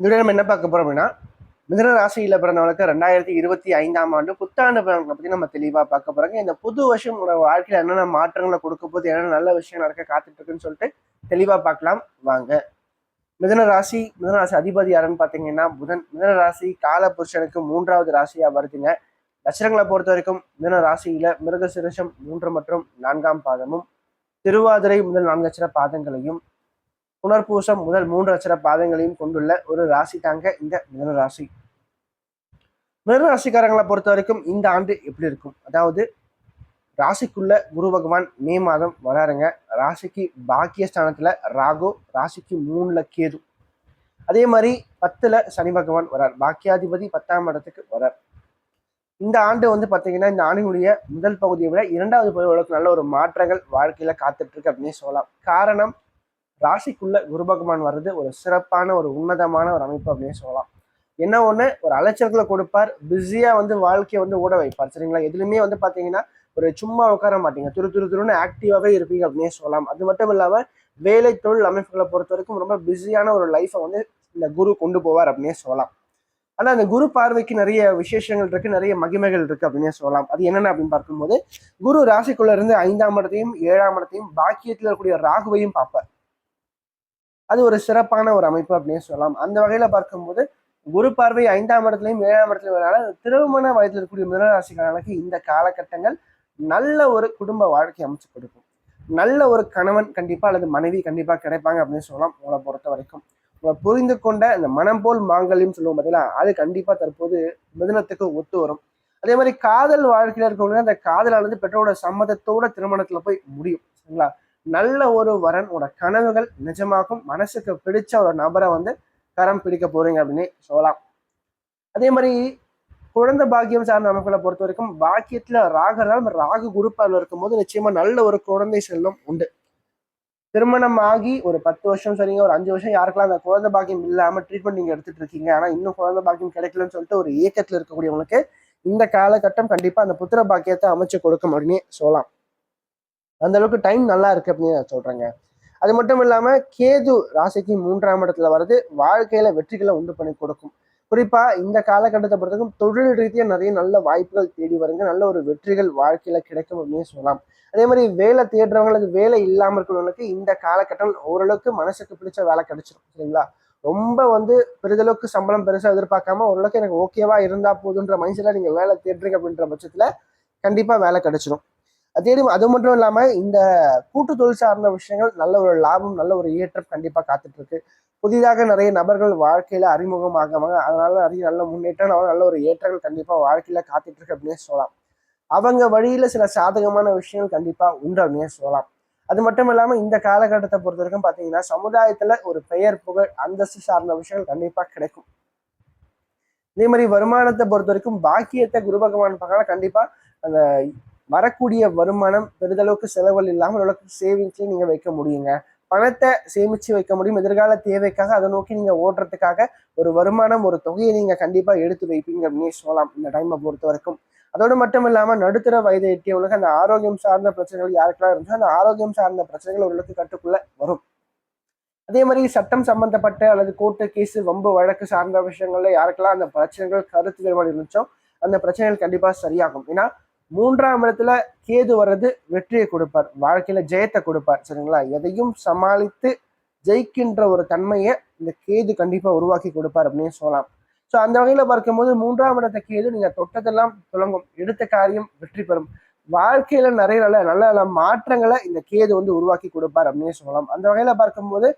இந்த நம்ம என்ன பார்க்க போறோம் அப்படின்னா மிதன ராசியில் பிறந்தவங்களுக்கு ரெண்டாயிரத்தி இருபத்தி ஐந்தாம் ஆண்டு புத்தாண்டு பலன்களை பற்றி நம்ம தெளிவாக பார்க்க போறாங்க. இந்த புது வருஷம் உங்களோட வாழ்க்கையில் என்னென்ன மாற்றங்களை கொடுக்க போது என்னென்ன நல்ல விஷயம் நடக்க காத்துட்டு இருக்குன்னு சொல்லிட்டு தெளிவாக பார்க்கலாம். வாங்க. மிதன ராசி மிதன ராசி அதிபதி யாருன்னு பார்த்தீங்கன்னா புதன். மிதன ராசி கால புருஷனுக்கு மூன்றாவது ராசியா வருதுங்க. நட்சத்திரங்களை பொறுத்த வரைக்கும் மிதன ராசியில மிருக சிறுஷம் மூன்று மற்றும் நான்காம் பாதமும் திருவாதிரை முதல் நான்கு அச்சர பாதங்களையும் புனர்பூசம் முதல் மூன்று அச்சர பாதங்களையும் கொண்டுள்ள ஒரு ராசி தாங்க இந்த மிதன ராசி. மிதன ராசிக்காரங்களை பொறுத்த வரைக்கும் இந்த ஆண்டு எப்படி இருக்கும்? அதாவது ராசிக்குள்ள குரு பகவான் மே மாதம் வராருங்க. ராசிக்கு பாக்கிய ஸ்தானத்துல ராகு ராசிக்கு மூணுல கேது. அதே மாதிரி பத்துல சனி பகவான் வரார். பாக்கியாதிபதி பத்தாம் இடத்துக்கு வரார். இந்த ஆண்டு வந்து பாத்தீங்கன்னா இந்த ஆண்டினுடைய முதல் பகுதியை விட இரண்டாவது பகுதிகளுக்கு நல்ல ஒரு மாற்றங்கள் வாழ்க்கையில காத்துட்டு இருக்கு அப்படின்னு சொல்லலாம். காரணம் ராசிக்குள்ள குரு பகவான் வர்றது ஒரு சிறப்பான ஒரு உன்னதமான ஒரு அமைப்பு அப்படின்னு சொல்லலாம். என்ன ஒண்ணு? ஒரு அலைச்சல்களை கொடுப்பார். பிஸியா வந்து வாழ்க்கையை வந்து ஓட வைப்பார். சரிங்களா? எதுலையுமே வந்து பாத்தீங்கன்னா ஒரு சும்மா உட்கார மாட்டீங்க. துரு துரு துருன்னு ஆக்டிவாவே இருப்பீங்க அப்படின்னே சொல்லலாம். அது மட்டும் இல்லாம வேலை தொழில் அமைப்புகளை பொறுத்த வரைக்கும் ரொம்ப பிஸியான ஒரு லைஃப்பை வந்து இந்த குரு கொண்டு போவார் அப்படின்னே சொல்லலாம். ஆனா அந்த குரு பார்வைக்கு நிறைய விசேஷங்கள் இருக்கு. நிறைய மகிமைகள் இருக்கு அப்படின்னே சொல்லலாம். அது என்னென்ன அப்படின்னு பார்க்கும்போது குரு ராசிக்குள்ள இருந்து ஐந்தாம் இடத்தையும் ஏழாம் இடத்தையும் பாக்கியத்தில் இருக்கக்கூடிய ராகுவையும் பார்ப்பார். அது ஒரு சிறப்பான ஒரு அமைப்பு அப்படின்னு சொல்லலாம். அந்த வகையில பார்க்கும்போது குரு பார்வை ஐந்தாம் இடத்துலையும் ஏழாம் இடத்துலையும் வரனால திருமண வயதில் இருக்கக்கூடிய மிதனராசிக்காரர்களுக்கு இந்த காலகட்டங்கள் நல்ல ஒரு குடும்ப வாழ்க்கை அமைச்சு கொடுக்கும். நல்ல ஒரு கணவன் கண்டிப்பா அல்லது மனைவி கண்டிப்பா கிடைப்பாங்க அப்படின்னு சொல்லலாம். உங்களை பொறுத்த வரைக்கும். உங்களை புரிந்து கொண்ட இந்த மனம் போல் மாங்கல்யம் சொல்லுவோம் பார்த்தீங்களா அது கண்டிப்பா தற்போது மிதனத்துக்கு ஒத்து வரும். அதே மாதிரி காதல் வாழ்க்கையில இருக்கவங்க அந்த காதலானது பெற்றோரோட சம்மதத்தோட திருமணத்துல போய் முடியும். சரிங்களா? நல்ல ஒரு வரன் கனவுகள் நிஜமாகும் மனசுக்கு பிடிச்ச ஒரு நபரை வந்து கரம் பிடிக்க போறீங்க அப்படின்னு சொல்லலாம். அதே மாதிரி குழந்தை பாக்கியம் சார்ந்த அமைப்புகளை பொறுத்த வரைக்கும் பாக்கியத்துல ராகரால் ராகு குருப்பாவில் இருக்கும்போது நிச்சயமா நல்ல ஒரு குழந்தை செல்லும் உண்டு. திருமணம் ஆகி ஒரு பத்து வருஷம் சரிங்க ஒரு அஞ்சு வருஷம் யாருக்கெல்லாம் அந்த குழந்தை பாக்கியம் இல்லாம ட்ரீட்மெண்ட் நீங்க எடுத்துட்டு இருக்கீங்க ஆனா இன்னும் குழந்தை பாக்கியம் கிடைக்கலன்னு சொல்லிட்டு ஒரு இயக்கத்துல இருக்கக்கூடியவங்களுக்கு இந்த காலகட்டம் கண்டிப்பா அந்த புத்திர பாக்கியத்தை அமைச்சு கொடுக்கும் அப்படின்னு சொல்லலாம். அந்த அளவுக்கு டைம் நல்லா இருக்கு அப்படின்னு நான் சொல்றேங்க. அது மட்டும் இல்லாம கேது ராசிக்கு மூன்றாம் இடத்துல வர்றது வாழ்க்கையில வெற்றிகளை உண்டு பண்ணி கொடுக்கும். குறிப்பா இந்த காலகட்டத்தை பொறுத்தவரைக்கும் தொழில் ரீதியா நிறைய நல்ல வாய்ப்புகள் தேடி வருங்க. நல்ல ஒரு வெற்றிகள் வாழ்க்கையில கிடைக்கும் அப்படின்னு சொல்லலாம். அதே மாதிரி வேலை தேடுறவங்களுக்கு வேலை இல்லாம இருக்கிறவங்களுக்கு இந்த காலகட்டம் ஓரளவுக்கு மனசுக்கு பிடிச்ச வேலை கிடைச்சிடும் சரிங்களா? ரொம்ப வந்து பெரிதளவுக்கு சம்பளம் பெருசா எதிர்பார்க்காம ஓரளவுக்கு எனக்கு ஓகேவா இருந்தா போதுன்ற மைண்ட்ல நீங்க வேலை தேடுறீங்க அப்படின்ற பட்சத்துல கண்டிப்பா வேலை கிடைச்சிடும் அதே அது மட்டும் இல்லாம இந்த கூட்டு தொழில் சார்ந்த விஷயங்கள் நல்ல ஒரு லாபம் நல்ல ஒரு ஏற்றம் கண்டிப்பா காத்துட்டு இருக்கு புதிதாக நிறைய நபர்கள் வாழ்க்கையில அறிமுகமாகவாங்க. அதனால நிறைய நல்ல முன்னேற்றம் நல்ல ஒரு ஏற்றங்கள் கண்டிப்பா வாழ்க்கையில காத்துட்டு இருக்கு அப்படின்னு சொல்லலாம். அவங்க வழியில சில சாதகமான விஷயங்கள் கண்டிப்பா உண்டு அப்படின்னு சொல்லலாம். அது மட்டும் இல்லாம இந்த காலகட்டத்தை பொறுத்த வரைக்கும் பாத்தீங்கன்னா சமுதாயத்துல ஒரு பெயர் புகழ் அந்தஸ்து சார்ந்த விஷயங்கள் கண்டிப்பா கிடைக்கும். இதே மாதிரி வருமானத்தை பொறுத்த வரைக்கும் பாக்கியத்தை குரு பகவான் பார்க்கலாம் கண்டிப்பா அந்த வரக்கூடிய வருமானம் பெரிதளவுக்கு செலவுகள் இல்லாமல் ஓரளவுக்கு சேவிங்ஸ்லேயும் நீங்க வைக்க முடியுங்க. பணத்தை சேமிச்சு வைக்க முடியும். எதிர்கால தேவைக்காக அதை நோக்கி நீங்க ஓடுறதுக்காக ஒரு வருமானம் ஒரு தொகையை நீங்க கண்டிப்பாக எடுத்து வைப்பீங்க அப்படின்னு சொல்லலாம். இந்த டைமை பொறுத்த வரைக்கும் அதோடு மட்டும் இல்லாமல் நடுத்தர வயதை எட்டியவங்களுக்கு அந்த ஆரோக்கியம் சார்ந்த பிரச்சனைகள் யாருக்கெல்லாம் இருந்துச்சோ அந்த ஆரோக்கியம் சார்ந்த பிரச்சனைகள் ஓரளவுக்கு கட்டுக்குள்ளே வரும். அதே மாதிரி சட்டம் சம்பந்தப்பட்ட அல்லது கோர்ட்டு கேஸ் வம்பு வழக்கு சார்ந்த விஷயங்கள்ல யாருக்கெல்லாம் அந்த பிரச்சனைகள் கருத்து வேறுபாடு இருந்துச்சோ அந்த பிரச்சனைகள் கண்டிப்பாக சரியாகும். ஏன்னா மூன்றாம் இடத்துல கேது வர்றது வெற்றியை கொடுப்பார். வாழ்க்கையில ஜெயத்தை கொடுப்பார் சரிங்களா? எதையும் சமாளித்து ஜெயிக்கின்ற ஒரு தன்மையை இந்த கேது கண்டிப்பா உருவாக்கி கொடுப்பார் அப்படின்னு சொல்லலாம். ஸோ அந்த வகையில பார்க்கும்போது மூன்றாம் இடத்த கேது நீங்க தொட்டதெல்லாம் துளங்கும் எடுத்த காரியம் வெற்றி பெறும். வாழ்க்கையில நிறைய நல்ல நல்ல நல்ல மாற்றங்களை இந்த கேது வந்து உருவாக்கி கொடுப்பார் அப்படின்னு சொல்லலாம். அந்த வகையில பார்க்கும்போது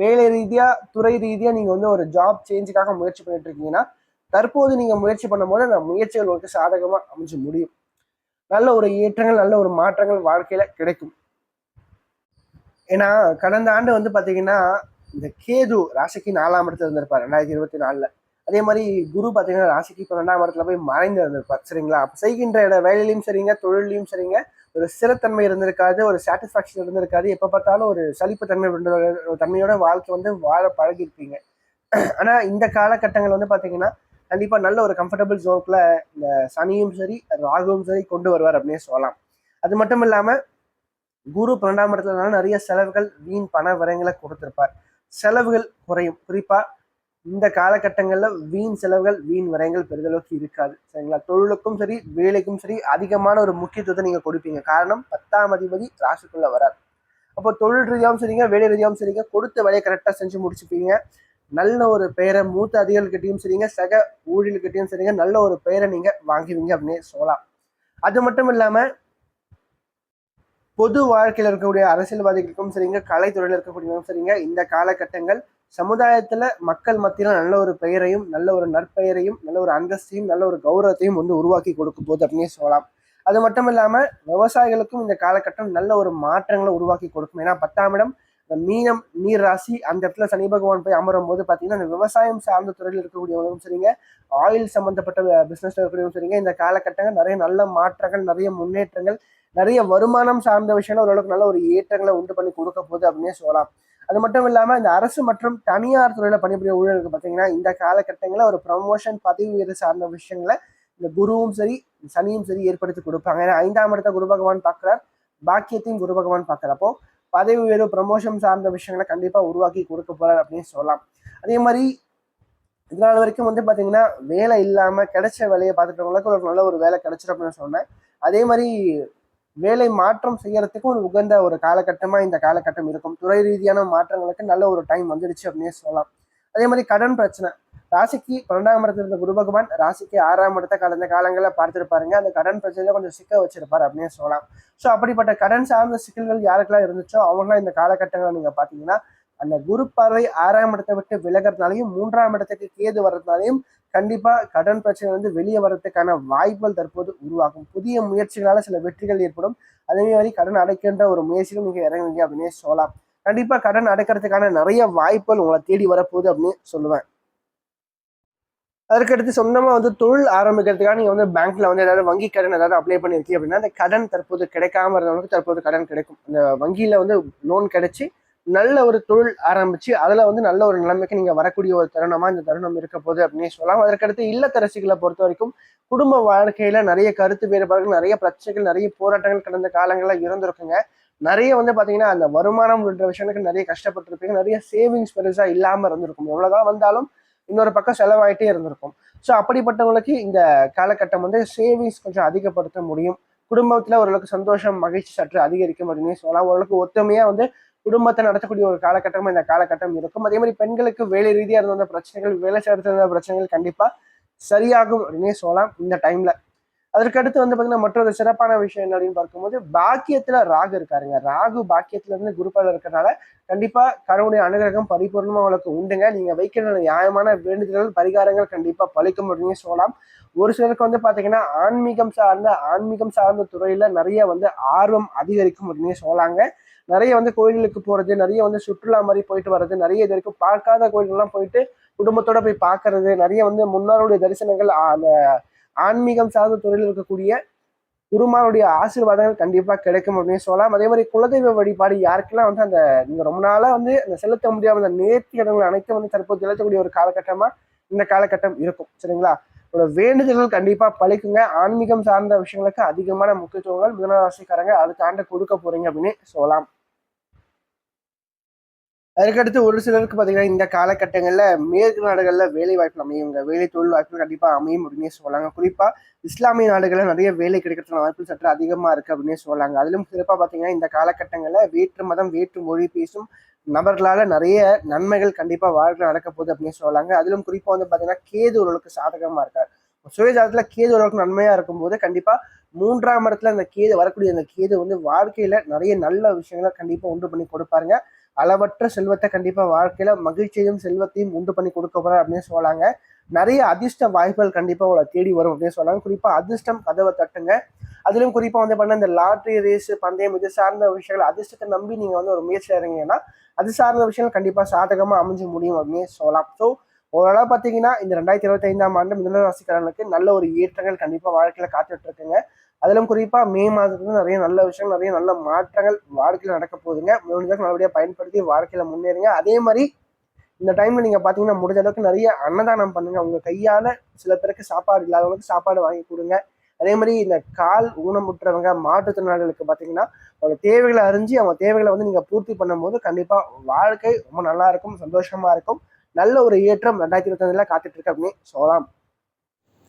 வேலை ரீதியா துறை ரீதியா நீங்க வந்து ஒரு ஜாப் சேஞ்சுக்காக முயற்சி பண்ணிட்டு இருக்கீங்கன்னா தற்போது நீங்க முயற்சி பண்ணும்போது அந்த முயற்சிகள் உங்களுக்கு சாதகமா அமைஞ்சு முடியும். நல்ல ஒரு ஏற்றங்கள் நல்ல ஒரு மாற்றங்கள் வாழ்க்கையில கிடைக்கும். ஏன்னா கடந்த ஆண்டு வந்து பாத்தீங்கன்னா இந்த கேது ராசிக்கு நாலாம் இடத்துல இருந்திருப்பார் ரெண்டாயிரத்தி இருபத்தி நாலுல. அதே மாதிரி குரு பார்த்தீங்கன்னா ராசிக்கு பன்னெண்டாம் இடத்துல போய் மறைந்து இருந்திருப்பார் சரிங்களா? அப்போ செய்கின்ற இட வேலையிலையும் சரிங்க தொழிலையும் சரிங்க ஒரு சிறத்தன்மை இருந்திருக்காது ஒரு சாட்டிஸ்ஃபேக்ஷன் இருந்திருக்காது. எப்போ பார்த்தாலும் ஒரு சலிப்புத்தன்மை தன்மை ஒரு தன்மையோட வாழ்க்கை வந்து வாழ பழகிருப்பீங்க ஆனால் இந்த காலகட்டங்கள் வந்து பார்த்தீங்கன்னா கண்டிப்பாக நல்ல ஒரு கம்ஃபர்டபுள் ஜோனுக்குள்ள இந்த சனியும் சரி ராகுவும் சரி கொண்டு வருவார் அப்படின்னே சொல்லலாம். அது மட்டும் இல்லாமல் குரு பன்னெண்டாம் இடத்துலனால நிறைய செலவுகள் வீண் பண விரயங்களை கொடுத்துருப்பார். செலவுகள் குறையும். குறிப்பாக இந்த காலகட்டங்களில் வீண் செலவுகள் வீண் விரயங்கள் பெரிதளவுக்கு இருக்காது. சரிங்களா? தொழிலுக்கும் சரி வேலைக்கும் சரி அதிகமான ஒரு முக்கியத்துவத்தை நீங்கள் கொடுப்பீங்க. காரணம் பத்தாம் அதிபதி ராசிக்குள்ளே வரார். அப்போ தொழில் ரீதியாகவும் சரிங்க வேலை ரீதியாகவும் சரிங்க கொடுத்த வேலையை கரெக்டாக செஞ்சு முடிச்சுப்பீங்க. நல்ல ஒரு பெயரை மூத்த அதிகாரிகிட்டையும் சரிங்க சக ஊழியர்கிட்டையும் சரிங்க நல்ல ஒரு பெயரை நீங்கள் வாங்குவீங்க அப்படின்னு சொல்லலாம். அது மட்டும் இல்லாமல் பொது வாழ்க்கையில் இருக்கக்கூடிய அரசியல்வாதிகளுக்கும் சரிங்க கலைத்துறையில் இருக்கக்கூடியவங்களும் சரிங்க இந்த காலகட்டங்கள் சமுதாயத்துல மக்கள் மத்தியில நல்ல ஒரு பெயரையும் நல்ல ஒரு நற்பெயரையும் நல்ல ஒரு அந்தஸ்தையும் நல்ல ஒரு கௌரவத்தையும் வந்து உருவாக்கி கொடுக்கும் போது அப்படின்னு சொல்லலாம். அது மட்டும் இல்லாம விவசாயிகளுக்கும் இந்த காலகட்டம் நல்ல ஒரு மாற்றங்களை உருவாக்கி கொடுக்கும். ஏன்னா பத்தாம் இடம் இந்த மீனம் நீர் ராசி அந்த இடத்துல சனி பகவான் போய் அமரும் போது பார்த்தீங்கன்னா இந்த விவசாயம் சார்ந்த துறையில் இருக்கக்கூடியவங்களும் சரிங்க. ஆயில் சம்பந்தப்பட்ட பிஸ்னஸில் இருக்கக்கூடியவங்க சரிங்க. இந்த காலகட்டங்கள் நிறைய நல்ல மாற்றங்கள் நிறைய முன்னேற்றங்கள் நிறைய வருமானம் சார்ந்த விஷயங்கள் ஓரளவுக்கு நல்ல ஒரு ஏற்றங்களை உண்டு பண்ணி கொடுக்க போகுது அப்படின்னே சொல்லலாம். அது மட்டும் இல்லாமல் இந்த அரசு மற்றும் தனியார் துறையில் பணிபுரிய ஊழலுக்கு பார்த்தீங்கன்னா இந்த காலகட்டங்களில் ஒரு ப்ரமோஷன் பதவி உயர்வு சார்ந்த விஷயங்களை இந்த குருவும் சரி சனியும் சரி ஏற்படுத்தி கொடுப்பாங்க. ஏன்னா ஐந்தாம் இடத்த குரு பகவான் பார்க்குறார் பாக்கியத்தையும் குரு பகவான் பார்க்குறப்போ பதவி உயர்வு ப்ரமோஷன் சார்ந்த விஷயங்களை கண்டிப்பாக உருவாக்கி கொடுக்க போறார் அப்படின்னு சொல்லலாம். அதே மாதிரி இதனால் வரைக்கும் வந்து பார்த்தீங்கன்னா வேலை இல்லாமல் கிடைச்ச வேலையை பார்த்துட்டவங்களுக்கு ஒரு நல்ல ஒரு வேலை கிடைச்சிடும் அப்படின்னு சொன்னேன். அதே மாதிரி வேலை மாற்றம் செய்யறதுக்கும் ஒரு உகந்த ஒரு காலகட்டமாக இந்த காலகட்டம் இருக்கும். துறை ரீதியான மாற்றங்களுக்கு நல்ல ஒரு டைம் வந்துடுச்சு அப்படின்னு சொல்லலாம். அதே மாதிரி கடன் பிரச்சனை. ராசிக்கு பன்னெண்டாம் இடத்துல இருந்த குரு பகவான் ராசிக்கு ஆறாம் இடத்த கடந்த காலங்களில் பார்த்துருப்பாருங்க அந்த கடன் பிரச்சனையில கொஞ்சம் சிக்க வச்சிருப்பாரு அப்படின்னு சொல்லலாம். ஸோ அப்படிப்பட்ட கடன் சார்ந்த சிக்கல்கள் யாருக்கெல்லாம் இருந்துச்சோ அவங்களாம் இந்த காலகட்டங்களில் நீங்கள் பார்த்தீங்கன்னா அந்த குரு பார்வை ஆறாம் இடத்தை விட்டு விலகிறதுனாலையும் மூன்றாம் இடத்துக்கு கேது வர்றதுனாலையும் கண்டிப்பா கடன் பிரச்சனை வந்து வெளியே வர்றதுக்கான வாய்ப்புகள் தற்போது உருவாகும். புதிய முயற்சிகளால சில வெற்றிகள் ஏற்படும். அதே மாதிரி கடன் அடைக்கின்ற ஒரு முயற்சிகள் நீங்க இறங்குவீங்க அப்படின்னே சொல்லலாம். கண்டிப்பா கடன் அடைக்கிறதுக்கான நிறைய வாய்ப்புகள் உங்களை தேடி வரப்போகுது அப்படின்னு சொல்லுவேன். அதற்கடுத்து சொந்தமாக வந்து தொழில் ஆரம்பிக்கிறதுக்காக நீங்கள் வந்து பேங்க்கில் வந்து ஏதாவது வங்கி கடன் ஏதாவது அப்ளை பண்ணியிருக்கீங்க அப்படின்னா அந்த கடன் தற்போது கிடைக்காம இருந்தவங்களுக்கு தற்போது கடன் கிடைக்கும். அந்த வங்கியில் வந்து லோன் கிடைச்சி நல்ல ஒரு தொழில் ஆரம்பித்து அதில் வந்து நல்ல ஒரு நிலைமைக்கு நீங்கள் வரக்கூடிய ஒரு தருணமாக இந்த தருணம் இருக்க போகுது அப்படின்னு சொல்லலாம். அதற்கடுத்து இல்லத்தரசிகளை பொறுத்த வரைக்கும் குடும்ப வாழ்க்கையில் நிறைய கருத்து வேறுபாடுகள் நிறைய பிரச்சனைகள் நிறைய போராட்டங்கள் கடந்த காலங்களில் இருந்திருக்குங்க. நிறைய வந்து பார்த்தீங்கன்னா அந்த வருமானம் என்ற விஷயங்களுக்கு நிறைய கஷ்டப்பட்டிருப்பீங்க. நிறைய சேவிங்ஸ் பெருசாக இல்லாமல் இருந்திருக்கும். எவ்வளோதான் வந்தாலும் இன்னொரு பக்கம் செலவாயிட்டே இருந்திருக்கும். ஸோ அப்படிப்பட்டவங்களுக்கு இந்த காலகட்டம் வந்து சேவிங்ஸ் கொஞ்சம் அதிகப்படுத்த முடியும். குடும்பத்தில் ஓரளவுக்கு சந்தோஷம் மகிழ்ச்சி சற்று அதிகரிக்கும் அப்படின்னு சொல்லலாம். ஓரளவுக்கு ஒத்துமையாக வந்து குடும்பத்தை நடத்தக்கூடிய ஒரு காலகட்டமும் இந்த காலகட்டம் இருக்கும். அதே மாதிரி பெண்களுக்கு வேலை ரீதியாக இருந்த பிரச்சனைகள் வேலை சேர்த்த பிரச்சனைகள் கண்டிப்பாக சரியாகும் அப்படின்னே சொல்லலாம். இந்த டைமில் அதற்கடுத்து வந்து பார்த்தீங்கன்னா மற்றொரு சிறப்பான விஷயம் என்ன அப்படின்னு பார்க்கும்போது பாக்கியத்துல ராகு இருக்காருங்க. ராகு பாக்கியத்துல இருந்து குருப்பால இருக்கிறனால கண்டிப்பா கடவுளுடைய அனுகிரகம் பரிபூர்ணமா உங்களுக்கு உண்டுங்க. நீங்க வைக்கிற நியாயமான வேண்டுதல்கள் பரிகாரங்கள் கண்டிப்பா பழிக்கும் அப்படின்னு சொல்லலாம். ஒரு சிலருக்கு வந்து பாத்தீங்கன்னா ஆன்மீகம் சார்ந்த ஆன்மீகம் சார்ந்த துறையில நிறைய வந்து ஆர்வம் அதிகரிக்கும் அப்படின்னு சொல்லாங்க நிறைய வந்து கோயில்களுக்கு போறது நிறைய வந்து சுற்றுலா மாதிரி போயிட்டு வர்றது நிறைய இது வரைக்கும் பார்க்காத கோயில்கள்லாம் போயிட்டு குடும்பத்தோட போய் பார்க்கறது நிறைய வந்து முன்னாருடைய தரிசனங்கள் அந்த ஆன்மீகம் சார்ந்த துறையில் இருக்கக்கூடிய குருமானுடைய ஆசீர்வாதங்கள் கண்டிப்பா கிடைக்கும் அப்படின்னு சொல்லலாம். அதே மாதிரி குலதெய்வ வழிபாடு யாருக்கெல்லாம் வந்து அந்த நீங்க ரொம்ப நாளா வந்து அந்த செலுத்த முடியாத அந்த நேர்த்தி இடங்கள் அனைத்தும் வந்து தற்போது செலுத்தக்கூடிய ஒரு காலகட்டமா இந்த காலகட்டம் இருக்கும். சரிங்களா? உங்களோட வேண்டுதல்கள் கண்டிப்பா பழிக்குங்க. ஆன்மீகம் சார்ந்த விஷயங்களுக்கு அதிகமான முக்கியத்துவங்கள் மிதனராசிக்காரங்க அடுத்த ஆண்டு கொடுக்க போறீங்க அப்படின்னு சொல்லலாம். அதுக்கடுத்து ஒரு சிலருக்கு பார்த்தீங்கன்னா இந்த காலகட்டங்களில் மேற்கு நாடுகளில் வேலை வாய்ப்பு அமையுங்க. வேலை தொழில் வாய்ப்புகள் கண்டிப்பாக அமையும் அப்படின்னே சொல்லலாங்க குறிப்பாக இஸ்லாமிய நாடுகளில் நிறைய வேலை கிடைக்கிறதுக்கான வாய்ப்பு சற்று அதிகமாக இருக்குது அப்படின்னே சொல்லலாங்க அதிலும் சிறப்பாக பார்த்தீங்கன்னா இந்த காலகட்டங்களில் வேற்று மதம் வேற்று மொழி பேசும் நபர்களால் நிறைய நன்மைகள் கண்டிப்பாக வாழ்க்கை நடக்க போகுது அப்படின்னு சொல்லலாங்க அதிலும் குறிப்பாக வந்து பார்த்தீங்கன்னா கேது ஓரளவுக்கு சாதகமாக இருக்கார். சுயஜாதத்தில் கேது ஓரளவுக்கு நன்மையாக இருக்கும்போது கண்டிப்பாக மூன்றாம் இடத்துல அந்த கேது வரக்கூடிய அந்த கேது வந்து வாழ்க்கையில் நிறைய நல்ல விஷயங்களை கண்டிப்பாக உண்டு பண்ணி கொடுப்பாருங்க. அளவற்ற செல்வத்தை கண்டிப்பாக வாழ்க்கையில் மகிழ்ச்சியையும் செல்வத்தையும் உண்டு பண்ணி கொடுக்க போகிறார் அப்படின்னு சொல்லாங்க நிறைய அதிர்ஷ்ட வாய்ப்புகள் கண்டிப்பாக உங்களை தேடி வரும் அப்படின்னு சொல்லாங்க குறிப்பாக அதிர்ஷ்டம் கதவை தட்டுங்க. அதிலும் குறிப்பாக வந்து பண்ண இந்த லாட்ரி ரேஸ் பந்தயம் இது சார்ந்த விஷயங்கள் அதிர்ஷ்டத்தை நம்பி நீங்கள் வந்து ஒரு முயற்சி இறங்கிங்கன்னா அது சார்ந்த விஷயங்கள் கண்டிப்பாக சாதகமாக அமைஞ்சு முடியும் அப்படின்னு சொல்லலாம். ஸோ ஓரளவு பார்த்தீங்கன்னா இந்த ரெண்டாயிரத்தி இருபத்தி ஐந்தாம் ஆண்டு மிதனராசிக்காரர்களுக்கு நல்ல ஒரு ஏற்றங்கள் கண்டிப்பாக வாழ்க்கையில் காத்துட்டு இருக்குங்க. அதிலும் குறிப்பாக மே மாதத்துல நிறைய நல்ல விஷயங்கள் நிறைய நல்ல மாற்றங்கள் வாழ்க்கையில் நடக்க போகுதுங்க. முடிஞ்சளவுக்கு நல்லபடியாக பயன்படுத்தி வாழ்க்கையில் முன்னேறுங்க. அதே மாதிரி இந்த டைம்ல நீங்க பாத்தீங்கன்னா முடிஞ்ச அளவுக்கு நிறைய அன்னதானம் பண்ணுங்க. உங்க கையால சில பேருக்கு சாப்பாடு இல்லாதவங்களுக்கு சாப்பாடு வாங்கி கொடுங்க. அதே மாதிரி இந்த கால் ஊனமுற்றவங்க மாற்றுத்திறனாளிகளுக்கு பார்த்தீங்கன்னா அவங்க தேவைகளை அறிஞ்சு அவங்க தேவைகளை வந்து நீங்கள் பூர்த்தி பண்ணும்போது கண்டிப்பாக வாழ்க்கை ரொம்ப நல்லா இருக்கும் சந்தோஷமா இருக்கும். நல்ல ஒரு ஏற்றம் ரெண்டாயிரத்தி இருபத்தஞ்சில் காத்துட்டு இருக்கு அப்படின்னு சொல்லலாம்.